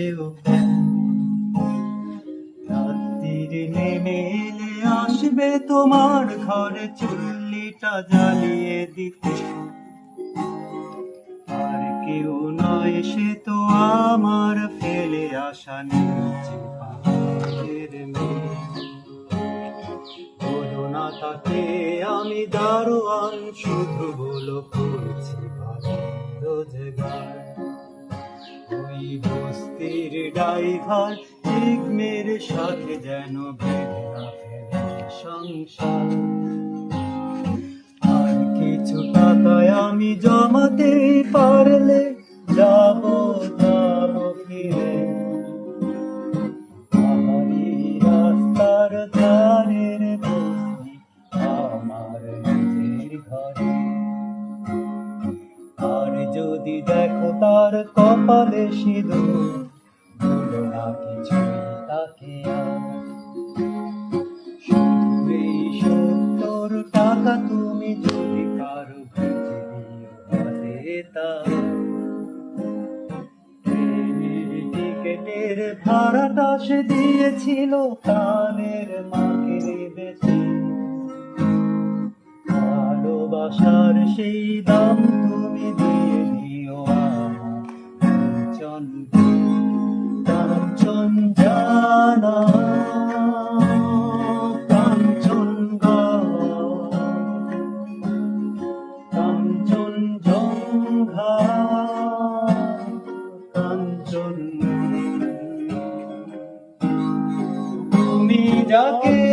সেও রাত্রির নেমে এলে আসবে তোমার ঘরে চুল্লিটা জ্বালিয়ে দিতে। আর কেউ নয় সে তো আমার ফেলে আসা নিচে পাহাড়ের মেয়ে না তাকে আমি দারোয়ান, শুধু বলো করছি রোজগার। বস্তির ড্রাইভার ঠিক মেরে সাথে যেন বেঁধে না সংসার। আর কিছু টাকায় আমি জমাতে পারলে যাব যদি দেখো তার কপালে সিঁদুর, ভুলো না তাকে শুধু এই সত্তর টাকা তুমি যদি কারও ভেজে দিও হাতে টিকেটের ভাড়াটা সে দিয়েছিল কানের মাকে বেশি ভালোবাসার সেই দাম তুমি 우리에게.